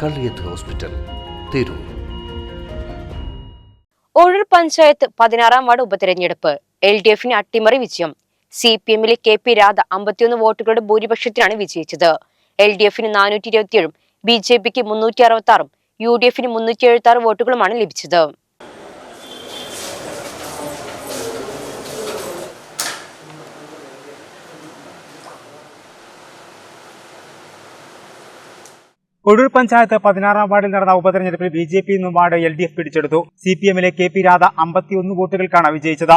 Kalliyath hospital Tirur. Ozhur panchayat പതിനാറാം ward ഉപതെരഞ്ഞെടുപ്പ്. L D എഫിന് അട്ടിമറി വിജയം. സി പി എമ്മിലെ കെ പി രാധ അമ്പത്തിയൊന്ന് വോട്ടുകളുടെ ഭൂരിപക്ഷത്തിനാണ് വിജയിച്ചത്. എൽ ഡി എഫിന് നാനൂറ്റി ഇരുപത്തിയേഴും ബി ജെ പിക്ക് മുന്നൂറ്റി അറുപത്തി ആറും യു ഡി എഫിന് മുന്നൂറ്റി എഴുപത്തി ആറ് വോട്ടുകളുമാണ് ലഭിച്ചത്. കൊടൂർ പഞ്ചായത്ത് പതിനാറാം വാർഡിൽ നടന്ന ഉപതെരഞ്ഞെടുപ്പിൽ ബി ജെ പി നിന്നും വാർഡ് എൽ ഡി എഫ് പിടിച്ചെടുത്തു. സി പി എമ്മിലെ കെ പി രാധ അമ്പത്തിയൊന്ന് വോട്ടുകൾക്കാണ് വിജയിച്ചത്.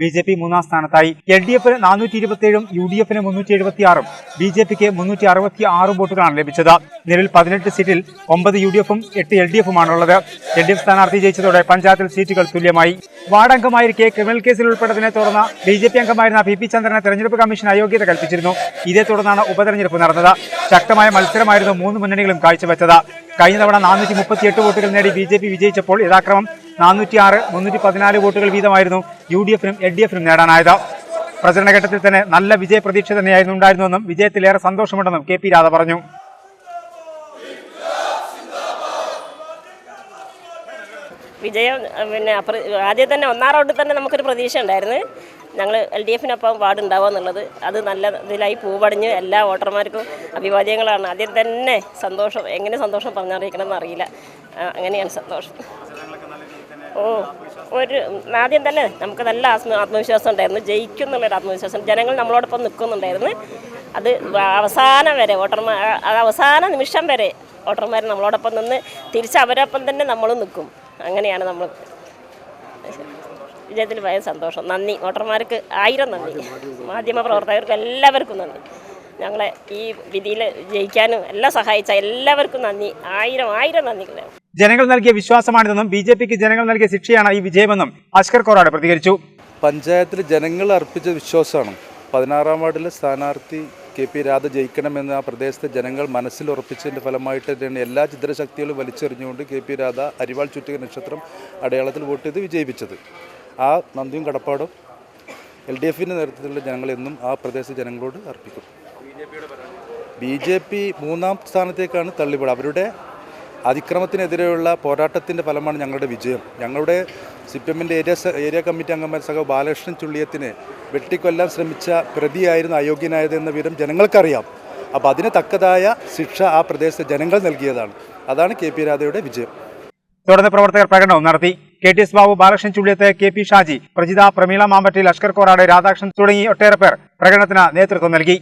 ബി ജെ പി മൂന്നാം സ്ഥാനത്തായി. എൽ ഡി എഫിന് നാനൂറ്റി ഇരുപത്തിയേഴും യു ഡി എഫിന് മുന്നൂറ്റി എഴുപത്തി ആറും ബി ജെ പിക്ക് മുന്നൂറ്റി അറുപത്തി ആറും വോട്ടുകളാണ് ലഭിച്ചത്. നിലവിൽ പതിനെട്ട് സീറ്റിൽ ഒമ്പത് യു ഡി എഫും എട്ട് എൽ ഡി എഫുമാണുള്ളത്. എൽ ഡി എഫ് സ്ഥാനാർത്ഥി ജയിച്ചതോടെ പഞ്ചായത്തിൽ സീറ്റുകൾ തുല്യമായി. വാർഡ് അംഗമായിരിക്കെ ക്രിമിനൽ കേസിൽ ഉൾപ്പെട്ടതിനെ തുടർന്ന് ബി ജെ പി അംഗമായിരുന്ന പി പി ചന്ദ്രനെ തെരഞ്ഞെടുപ്പ് കമ്മീഷൻ അയോഗ്യത കൽപ്പിച്ചിരുന്നു. ഇതേ തുടർന്നാണ് ഉപതെരഞ്ഞെടുപ്പ് നടന്നത്. ശക്തമായ മത്സരമായിരുന്നു മൂന്ന് മുന്നണികളും കാഴ്ചവെച്ചത്. കഴിഞ്ഞ തവണ നാനൂറ്റി മുപ്പത്തിയെട്ട് വോട്ടുകൾ നേടി ബി ജെ പി വിജയിച്ചപ്പോൾ യഥാക്രമം നാനൂറ്റി ആറ് മുന്നൂറ്റി പതിനാല് വോട്ടുകൾ വീതമായിരുന്നു യു ഡി എഫിനും എൽ ഡി എഫിനും നേടാനായത്. പ്രചരണഘട്ടത്തിൽ തന്നെ നല്ല വിജയ പ്രതീക്ഷ തന്നെയായിരുന്നു ഉണ്ടായിരുന്നുവെന്നും വിജയത്തിലേറെ സന്തോഷമുണ്ടെന്നും കെ പി രാധ പറഞ്ഞു. വിജയം പിന്നെ ആദ്യം തന്നെ ഒന്നാം റൗണ്ടിൽ തന്നെ നമുക്കൊരു പ്രതീക്ഷ ഉണ്ടായിരുന്നു. ഞങ്ങൾ എൽ ഡി എഫിനൊപ്പം വാർഡ് ഉണ്ടാവുക എന്നുള്ളത്. അത് നല്ല ഇതിലായി പൂവടിഞ്ഞ് എല്ലാ വോട്ടർമാർക്കും അഭിവാദ്യങ്ങളാണ്. ആദ്യം തന്നെ സന്തോഷം എങ്ങനെ സന്തോഷം പറഞ്ഞറിയിക്കണം എന്നറിയില്ല ആ, അങ്ങനെയാണ് സന്തോഷം. ഓ ഒരു ആദ്യം തന്നെ നമുക്ക് നല്ല ആത്മ ആത്മവിശ്വാസം ഉണ്ടായിരുന്നു. ജയിക്കും എന്നുള്ളൊരു ആത്മവിശ്വാസം. ജനങ്ങൾ നമ്മളോടൊപ്പം നിൽക്കുന്നുണ്ടായിരുന്നു. അത് അവസാനം വരെ വോട്ടർമാർ അവസാന നിമിഷം വരെ വോട്ടർമാർ നമ്മളോടൊപ്പം നിന്ന് തിരിച്ച് അവരൊപ്പം തന്നെ നമ്മളും നിൽക്കും. അങ്ങനെയാണ് നമ്മൾ വിജയത്തിൽ ഭയ സന്തോഷം. നന്ദി. വോട്ടർമാർക്ക് ആയിരം നന്ദി. മാധ്യമ പ്രവർത്തകർക്ക് എല്ലാവർക്കും നന്ദി. ഞങ്ങളെ ഈ വിധിയിൽ ജയിക്കാനും എല്ലാം സഹായിച്ച എല്ലാവർക്കും നന്ദി. ആയിരം ആയിരം നന്ദികളെ. ജനങ്ങൾ നൽകിയ വിശ്വാസമാണിതെന്നും ബി ജെ പിക്ക് ജനങ്ങൾ നൽകിയ ശിക്ഷയാണ് ഈ വിജയമെന്നും അഷ്കർ കോറാട് പ്രതികരിച്ചു. പഞ്ചായത്തിൽ ജനങ്ങൾ അർപ്പിച്ച വിശ്വാസമാണ്. പതിനാറാം വാർഡിലെ സ്ഥാനാർത്ഥി കെ പി രാധ ജയിക്കണമെന്ന് ആ പ്രദേശത്തെ ജനങ്ങൾ മനസ്സിൽ ഉറപ്പിച്ചതിന്റെ ഫലമായിട്ട് തന്നെയാണ് എല്ലാ ചിത്രശക്തികളും വലിച്ചെറിഞ്ഞുകൊണ്ട് കെ പി രാധ അരിവാൾ ചുറ്റിക നക്ഷത്രം അടയാളത്തിൽ വോട്ട് ചെയ്ത് വിജയിപ്പിച്ചത്. ആ നന്ദിയും കടപ്പാടും എൽ ഡി എഫിന്റെ നേതൃത്വത്തിലുള്ള ജനങ്ങൾ എന്നും ആ പ്രദേശത്തെ ജനങ്ങളോട് അർപ്പിക്കും ബി ജെ പി മൂന്നാം സ്ഥാനത്തേക്കാണ് തള്ളിവിടുക അവരുടെ അതിക്രമത്തിനെതിരെയുള്ള പോരാട്ടത്തിന്റെ ഫലമാണ് ഞങ്ങളുടെ വിജയം. ഞങ്ങളുടെ സി പി എമ്മിന്റെ ഏരിയ ഏരിയ കമ്മിറ്റി അംഗന്മാർ സഹ ബാലകൃഷ്ണൻ ചുള്ളിയത്തിനെ വെട്ടിക്കൊല്ലാൻ ശ്രമിച്ച പ്രതിയായിരുന്നു അയോഗ്യനായത് എന്ന വിവരം ജനങ്ങൾക്കറിയാം. അപ്പോൾ അതിന് തക്കതായ ശിക്ഷ ആ പ്രദേശത്തെ ജനങ്ങൾ നൽകിയതാണ്. അതാണ് കെ പി രാധയുടെ വിജയം. തുടർന്ന് പ്രവർത്തകർ പ്രകടനവും നടത്തി. K T S Babu Balakrishnan Chulliyath K P Shaji Prajitha Prameela Mambatti Lashkar Korad Radhakrishnan തുടങ്ങി ഒട്ടേറെ പേർ പ്രകടനത്തിന് നേതൃത്വം നൽകി.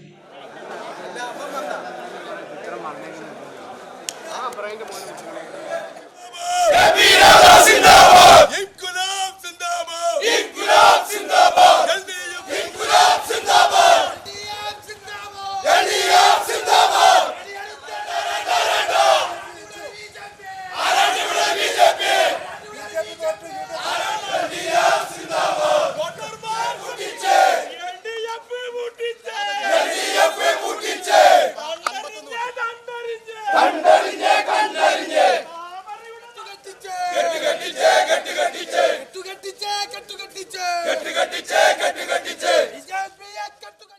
வாங்கிட்டு போகணும்னு வச்சுக்கோங்க